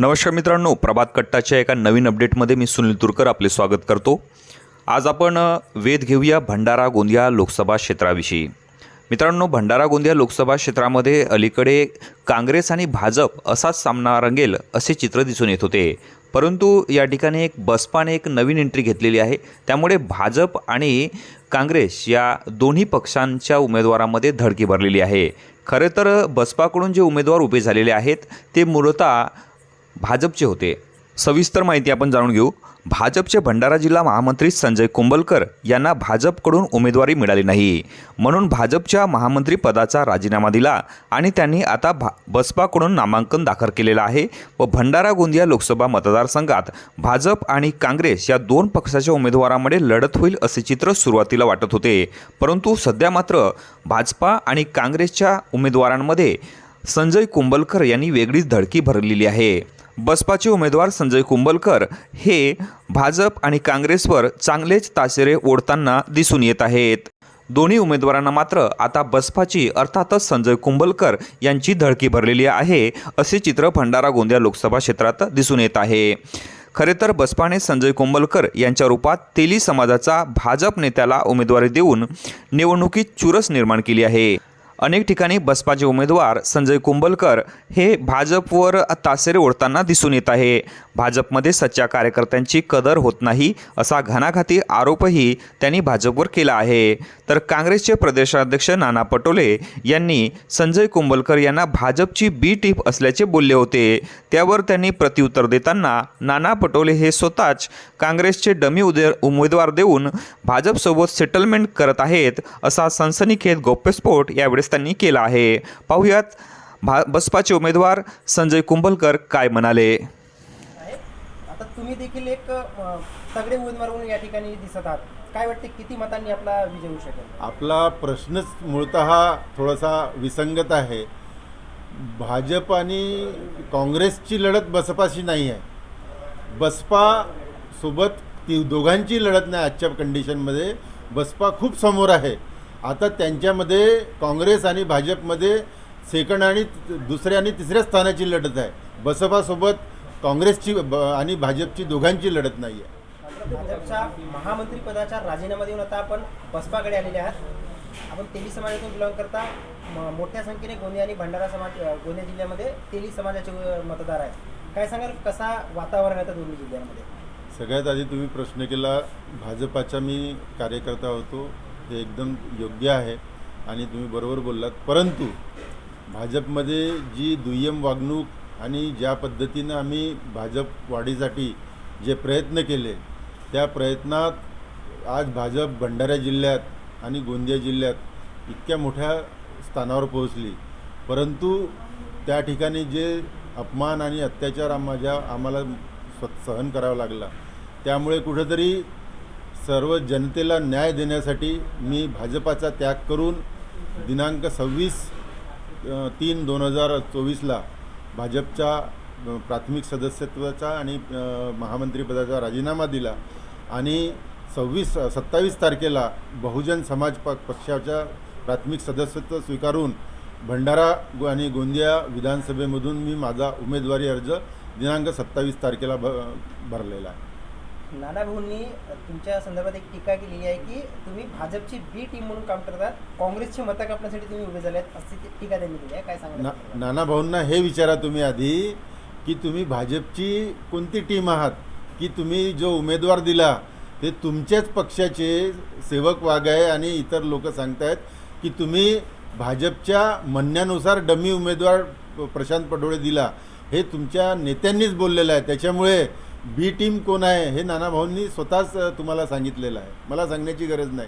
नमस्कार मित्रांनो प्रभात कट्टाच्या एका नवीन अपडेटमध्ये मी सुनील तुरकर आपले स्वागत करतो. आज आपण वेध घेऊया भंडारा गोंदिया लोकसभा क्षेत्राविषयी. मित्रांनो भंडारा गोंदिया लोकसभा क्षेत्रामध्ये अलीकडे काँग्रेस आणि भाजप असाच सामना रंगेल असे चित्र दिसून येत होते. परंतु या ठिकाणी एक बसपाने एक नवीन एंट्री घेतलेली आहे. त्यामुळे भाजप आणि काँग्रेस या दोन्ही पक्षांच्या उमेदवारामध्ये धडकी भरलेली आहे. खरं तर बसपाकडून जे उमेदवार उभे झालेले आहेत ते मूलतः भाजपचे होते. सविस्तर माहिती आपण जाणून घेऊ. भाजपचे भंडारा जिल्हा महामंत्री संजय कुंबलकर यांना भाजपकडून उमेदवारी मिळाली नाही. म्हणून भाजपच्या महामंत्री पदाचा राजीनामा दिला आणि त्यांनी आता भा बसपाकडून नामांकन दाखल केलेलं आहे व भंडारा गोंदिया लोकसभा मतदारसंघात भाजप आणि काँग्रेस या दोन पक्षाच्या उमेदवारांमध्ये लढत होईल असे चित्र सुरुवातीला वाटत होते. परंतु सध्या मात्र भाजपा आणि काँग्रेसच्या उमेदवारांमध्ये संजय कुंबलकर यांनी वेगळीच धडकी भरलेली आहे. बसपाचे उमेदवार संजय कुंबलकर हे भाजप आणि काँग्रेसवर चांगलेच तासेरे ओढताना दिसून येत आहेत. दोन्ही उमेदवारांना मात्र आता बसपाची अर्थातच संजय कुंबलकर यांची धडकी भरलेली आहे असे चित्र भंडारा गोंदिया लोकसभा क्षेत्रात दिसून येत आहे. खरे तर बसपाने संजय कुंबलकर यांच्या रूपात तेली समाजाचा भाजप नेत्याला उमेदवारी देऊन निवडणुकीत चुरस निर्माण केली आहे. अनेक ठिकाणी बसपाचे उमेदवार संजय कुंबलकर हे भाजपवर तासेरे ओढताना दिसून येत आहे. भाजपमध्ये सच्च्या कार्यकर्त्यांची कदर होत नाही असा घणाघाती आरोपही त्यांनी भाजपवर केला आहे. तर काँग्रेसचे प्रदेशाध्यक्ष नाना पटोले यांनी संजय कुंबलकर यांना भाजपची बी टीप असल्याचे बोलले होते. त्यावर त्यांनी प्रत्युत्तर देताना नाना पटोले हे स्वतःच काँग्रेसचे डमी उदे उमेदवार देऊन भाजपसोबत सेटलमेंट करत आहेत असा सनसनीखेत गोप्यस्फोट यावेळेस त्यांनी केला आहे. पाहुयात भा बसपाचे उमेदवार संजय कुंभलकर काय म्हणाले? आता तुम्ही देखील एक तगडे उमेदवार म्हणून या ठिकाणी दिसत आहात. काय वाटते किती मतांनी आपला विजय होऊ शकेल? आपला प्रश्नच मूळतः थोडासा विसंगत आहे. भाजप आणि काँग्रेसची लढत बसपाशी नाही आहे. बसपा सोबत ती दोघांची लढत नाही आजच्या कंडिशनमध्ये बसपा खूप समोर आहे. आता त्यांच्यामध्ये काँग्रेस आणि भाजपमध्ये सेकंड आणि दुसऱ्या आणि तिसऱ्या स्थानाची लढत आहे. बसपासोबत काँग्रेसची आणि भाजपची दोघांची लढत नाही आहे भाजपच्या महामंत्री पदाच्या राजीनामा देऊन आता आपण बसपाकडे आलेले आहात. आपण तेली समाजातून बिलॉंग करता. मोठ्या संख्येने गोंदिया आणि भंडारा समाज गोंदिया जिल्ह्यामध्ये तेली समाजाचे मतदार आहेत. काय सांगाल कसा वातावरण आहे दोन्ही जिल्ह्यांमध्ये? सगळ्यात आधी तुम्ही प्रश्न केला भाजपाचा मी कार्यकर्ता होतो. हे एकदम योग्य आहे आणि तुम्ही बरोबर बोललात. परंतु भाजपमध्ये जी दुय्यम वागणूक आणि ज्या पद्धतीनं आम्ही भाजप वाढीसाठी जे प्रयत्न केले त्या प्रयत्नात आज भाजप भंडारा जिल्ह्यात आणि गोंदिया जिल्ह्यात इतक्या मोठ्या स्थानावर पोहोचली. परंतु त्या ठिकाणी जे अपमान आणि अत्याचार माझ्या आम्हाला स्व- सहन करावा लागला त्यामुळे कुठंतरी सर्व जनतेला न्याय देण्यासाठी मी भाजपाचा त्याग करून दिनांक सव्वीस तीन दोन हजार चोवीसला भाजपच्या प्राथमिक सदस्यत्वाचा आणि महामंत्रीपदाचा राजीनामा दिला आणि सव्वीस सत्तावीस तारखेला बहुजन समाज प पक्षाच्या प्राथमिक सदस्यत्व स्वीकारून भंडारा आणि गोंदिया विधानसभेमधून मी माझा उमेदवारी अर्ज दिनांक सत्तावीस तारखेला भ भरलेला आहे. नाना भाऊंनी तुमच्या संदर्भात एक टीका केलेली आहे की तुम्ही भाजपची बी टीम म्हणून काम करतात काँग्रेसची मतं कापण्यासाठी तुम्ही उभे झाले आहेत अशी ती टीका त्यांनी केली आहे. काय सांगा नाना भाऊंना हे विचारा तुम्ही आधी की तुम्ही भाजपची कोणती टीम आहात? की तुम्ही जो उमेदवार दिला ते तुमच्याच पक्षाचे सेवक वाघ आहे आणि इतर लोक सांगतायत की तुम्ही भाजपच्या म्हणण्यानुसार डमी उमेदवार प्रशांत पडोळे दिला हे तुमच्या नेत्यांनीच बोललेलं आहे. त्याच्यामुळे बी टीम कोण आहे हे नानाभाऊंनी स्वतःच तुम्हाला सांगितलेलं आहे. मला सांगण्याची गरज नाही.